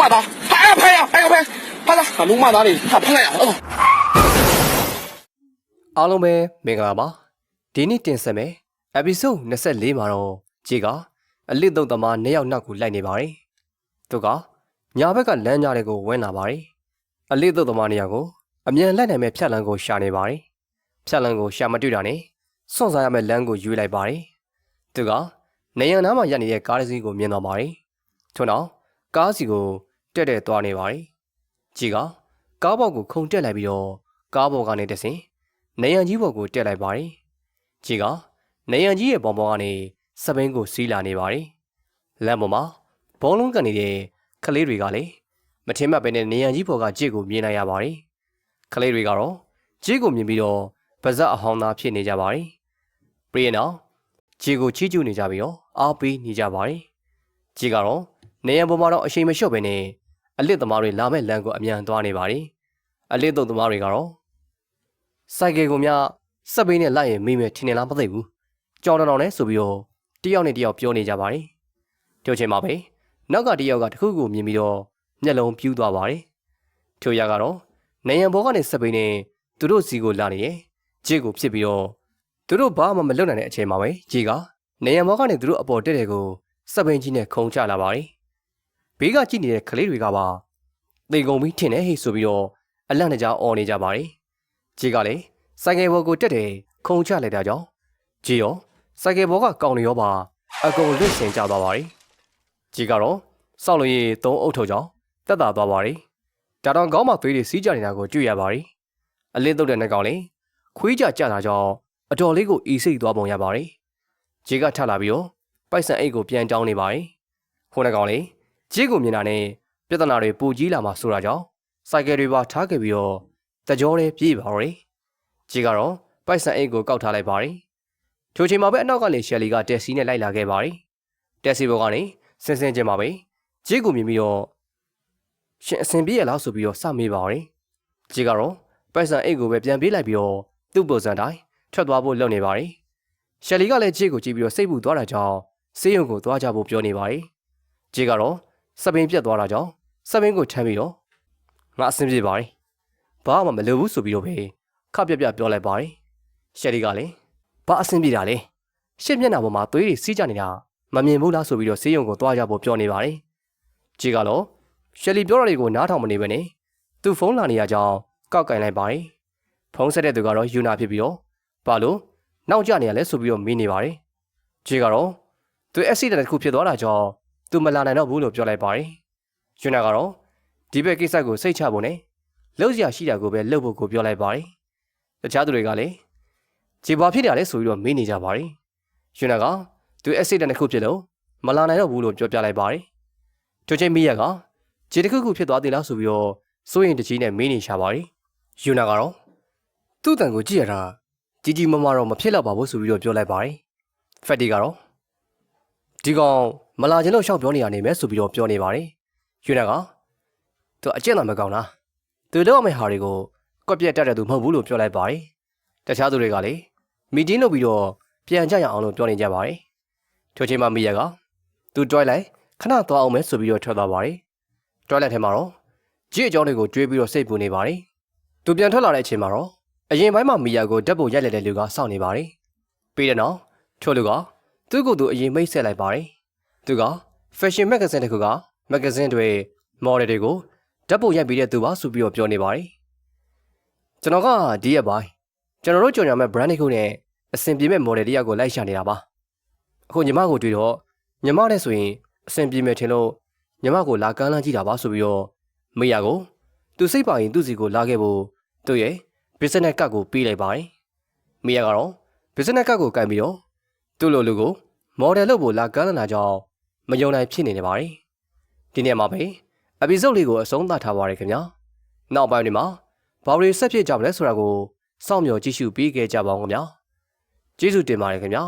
马达，拍呀拍呀拍呀拍，拍了，把龙马达里他拍了呀，哦。 အားလုံးပဲမင်္ဂလာပါဒီနေ့တင်ဆက်မယ် episode 24မှာတော့ကြည်ကအလစ်တုတ်သမားနှစ်ယောက်နောက်ကိုလိုက်နေပါတယ်သူကညာဘက်ကလမ်းကြားတွေကိုဝင်လာပါတယ်အလစ်တုတ်သမားနှစ်ယောက်ကိုအမြန်လိုက်နိုင်မဲ့ဖြတ်လန်းကိုရှာနေပါတယ်ဖြတ်လန်းကိုရှာမတွေ့တာနဲ့စွန့်စားရမယ့်လမ်းကိုရွေးလိုက်ပါတယ်သူကနေရန်နားမှာရပ်နေတဲ့ကားတစ်စီးကိုမြင်တော့ပါတယ်ထို့နောက်ကားစီကို တက်တက်သွားနေပါတယ်ကြည်ကကားဘောက်ကိုခုန်တက်လိုက်ပြီးတော့ကားဘော်ကနေတဆင်နေရန်ကြီးဘော်ကိုတက်လိုက်ပါတယ်။ကြီးကနေရန်ကြီးရဲ့ဘောင်ဘော်ကနေစပင်းကိုစီးလာနေပါတယ်။လမ်းပေါ်မှာဘောလုံးကန်နေတဲ့ကလေးတွေကလည်းမထင်မှတ်ပဲနဲ့နေရန်ကြီးဘော်ကကြည့်ကိုမြင်နိုင်ရပါတယ်။ကလေးတွေကတော့ကြည့်ကိုမြင်ပြီးတော့ပါဇက်အဟောင်းသားဖြစ်နေကြပါတယ်။ပြီးရင်တော့ကြည့်ကိုချီးကျူးနေကြပြီးတော့အားပေးနေကြပါတယ်။ကြည့်ကတော့နေရန်ပေါ်မှာတော့အရှိန်မလျှော့ပဲနဲ့ အလစ်သမားတွေလာမဲ့လမ်းကိုအမြန်သွားနေပါတယ်။အလစ်တုံသမားတွေကတော့စိုက်ကယ်ကိုများစက်ပိန်းနဲ့လိုက်ရင်မိမယ်ထင်နေလားမသိဘူးကြောင်တောင်တောင်နဲ့ဆိုပြီးတော့တယောက်နဲ့တယောက်ပြောနေကြပါတယ်ထို့ချိန်မှာပဲနောက်ကတယောက်ကတခုခုမြင်ပြီးတော့မျက်လုံးပြူးသွားပါတယ်ထို့ရကတော့နေရန်ဘောကနေစက်ပိန်းနဲ့သူတို့စီကိုလာနေရဲ့ဂျစ်ကိုဖြစ်ပြီးတော့သူတို့ဘာမှမလုပ်နိုင်တဲ့အချိန်မှာပဲဂျီကနေရန်ဘောကနေသူတို့အပေါ်တက်တဲ့ကိုစက်ပိန်းကြီးနဲ့ခုံချလာပါတယ် ဘေးကကြည့်နေတဲ့ကလေးတွေကပါသေကုန်ပြီးထင်တယ်ဟေ့ဆိုပြီးတော့အလန့်တကြားអော်နေကြပါတယ်ဂျီကလည်းစိုက်ကယ်ဘော်ကိုတက်တယ်ခုံချလိုက်တာကြောင့်ဂျီရောစိုက်ကယ်ဘော်ကကောင်းနေရောပါအကုန်လွတ်ဆင်ကြသွားပါရီဂျီကတော့စောက်လို့ရသုံးအုပ်ထုပ်ကြောင့်တက်တာသွားပါရီဒါတော့ကောင်းမှသွေးတွေစီးကြနေတာကိုတွေ့ရပါရီအလင်းတုတ်တဲ့နှကောင်လေးခွေးကြကြတာကြောင့်အတော်လေးကိုအီစိတ်သွားပုံရပါရီဂျီကထလာပြီးတော့ပိုက်ဆံအိတ်ကိုပြန်တောင်းနေပါရီဟိုနှကောင်လေးဂျီ ကိုမြင်တာနဲ့ပြဿနာတွေပူကြီးလာမှဆိုတာကြောင့်စိုက်ကယ်တွေပါထားခဲ့ပြီးတော့တကြောလေးပြေးပါတော့။ကြီးကတော့ပိုက်ဆံအိတ်ကိုကောက်ထားလိုက်ပါရီ။ထိုချိန်မှာပဲအနောက်ကနေရှယ်လီကတက်စီနဲ့လိုက်လာခဲ့ပါရီ။တက်စီဘောကနေဆင်းဆင်းချင်းမှာပဲကြီးကိုမြင်ပြီးတော့ရှင်အစင်ပြေးရလားဆိုပြီးတော့စမေးပါရီ။ကြီးကတော့ပိုက်ဆံအိတ်ကိုပဲပြန်ပေးလိုက်ပြီးတော့သူ့ပုံစံတိုင်းထွက်သွားဖို့လုပ်နေပါရီ။ရှယ်လီကလည်းကြီးကိုကြည့်ပြီးတော့စိတ်ပူသွားတာကြောင့်ဆေးရုံကိုသွားကြဖို့ပြောနေပါရီ။ကြီးကတော့ စပင်းပြတ်သွားတာကြောင့်စပင်းကိုထမ်းပြီးတော့ငါအစင်ပြေပါရီ။ဘာမှမလုပ်ဘူးဆိုပြီးတော့ပဲခပြပြပြောလိုက်ပါတယ်ရှယ်ရီကလည်းဘာအဆင်ပြေတာလဲရှစ်မျက်နှာပေါ်မှာသွေးတွေစီးကြနေတာမမြင်ဘူးလားဆိုပြီးတော့ဆေးရုံကိုသွားကြဖို့ပြောနေပါတယ်ဂျီကတော့ရှယ်ရီပြောတာတွေကိုနားထောင်မနေပဲနဲ့သူ့ဖုန်းလာနေရကြောင်းကောက်ကင်လိုက်ပါတယ်ဖုန်းဆက်တဲ့သူကတော့ယူနာဖြစ်ပြီးတော့ဘာလို့နောက်ကျနေရလဲဆိုပြီးတော့မေးနေပါတယ်ဂျီကတော့သူအက်ဆီဒန့်တစ်ခုဖြစ်သွားတာကြောင့် သူမလာနိုင်တော့ဘူးလို့ပြောလိုက်ပါတယ်ယူနာကတော့ဒီဘက်ကိစ္စကိုစိတ်ချဖို့နဲ့လောက်စရာရှိတာကိုပဲလှုပ်ဖို့ကိုပြောလိုက်ပါတယ်။တခြားသူတွေကလည်းခြေပွားဖြစ်တယ်လဲဆိုပြီးတော့မေးနေကြပါတယ်။ရှင်နာကသူအက်ဆီဒန့်တစ်ခုဖြစ်လို့မလာနိုင်တော့ဘူးလို့ပြောပြလိုက်ပါတယ်။ထိုချိန်မိရကခြေတစ်ခုခုဖြစ်သွားသေးလားဆိုပြီးတော့စိုးရင်တကြီးနဲ့မေးနေရှာပါတယ်။ယူနာကတော့သူ့တန်ကိုကြည့်ရတာကြီးကြီးမားမားတော့မဖြစ်တော့ပါဘူးဆိုပြီးတော့ပြောလိုက်ပါတယ်။ဖက်တီကတော့ ဒီကောင်မလာခြင်းလို့ရှောက်ပြောနေရနေမယ်ဆိုပြီးတော့ပြောနေပါတယ်။ယူနာကသူအကျင့်တော်မကောင်းလားသူတို့အမေဟာတွေကိုကွက်ပြက်တက်တဲ့သူမဟုတ်ဘူးလို့ပြောလိုက်ပါတယ်။တခြားသူတွေကလည်းမီတင်းလုပ်ပြီးတော့ပြန်ကြရအောင်လို့ပြောနေကြပါတယ်။ထိုချိန်မှာမီယာကသူတွိုင်းလိုက်ခဏသွားအောင်မယ်ဆိုပြီးတော့ထွက်သွားပါတယ်။တွိုင်းလိုက်ထဲမှာတော့ကြည့်အကြောင်းတွေကိုတွေးပြီးတော့စိတ်ပူနေပါတယ်။သူပြန်ထွက်လာတဲ့အချိန်မှာတော့အရင်ပိုင်းမှာမီယာကိုဓာတ်ပုံရိုက်လိုက်တဲ့လူကစောင့်နေပါတယ်။ပြီးတဲ့နောက်ထိုလူက သူ့ကိုယ်သူအရင်မိတ်ဆက်လိုက်ပါတယ်။သူက fashion magazine တစ်ခုက magazine တွေ model တွေကိုဓာတ်ပုံရိုက်ပြီးတဲ့သူပါဆိုပြီးတော့ပြောနေပါတယ်ကျွန်တော်ကဒီရက်ပိုင်းကျွန်တော်တို့ကြော်ညာမဲ့ brand တစ်ခုနဲ့အဆင်ပြေမဲ့ model တယောက်ကိုလိုက်ရှာနေတာပါအခုညီမကိုတွေ့တော့ညီမနဲ့ဆိုရင်အဆင်ပြေမယ်ထင်လို့ညီမကိုလာကမ်းလှမ်းကြည့်တာပါဆိုပြီးတော့မေယာကိုသူစိတ်ပါရင်သူ့စီကိုလာခဲ့ဖို့သူ့ရဲ့ business ကတ်ကိုပေးလိုက်ပါတယ်မေယာကတော့ business ကတ်ကိုကင်ပြီးတော့ သူ့လိုလူကို model လုပ်ဖို့လာကမ်းလှမ်းတာကြောင့်မယုံနိုင်ဖြစ်နေနေပါတယ်ဒီနေ့မှာပဲ episode လေးကိုအဆုံးသတ်ထားပါရခင်ဗျာနောက်ပိုင်းတွေမှာဘာတွေဆက်ဖြစ်ကြမလဲဆိုတာကိုစောင့်မျှော်ကြည့်ရှုပေးကြကြပါဦးခင်ဗျာကျေးဇူးတင်ပါတယ်ခင်ဗျာ